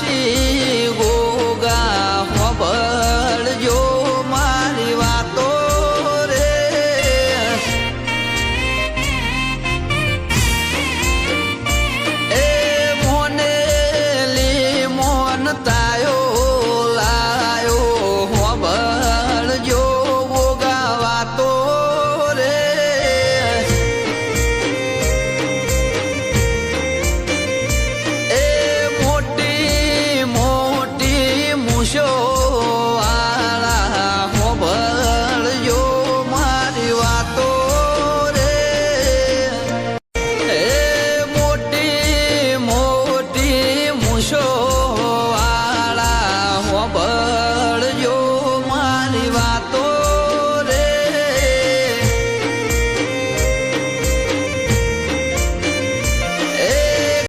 કાશી ગોગા હોબળજો મારી વાતો રે. એ મોને મોનતા bờ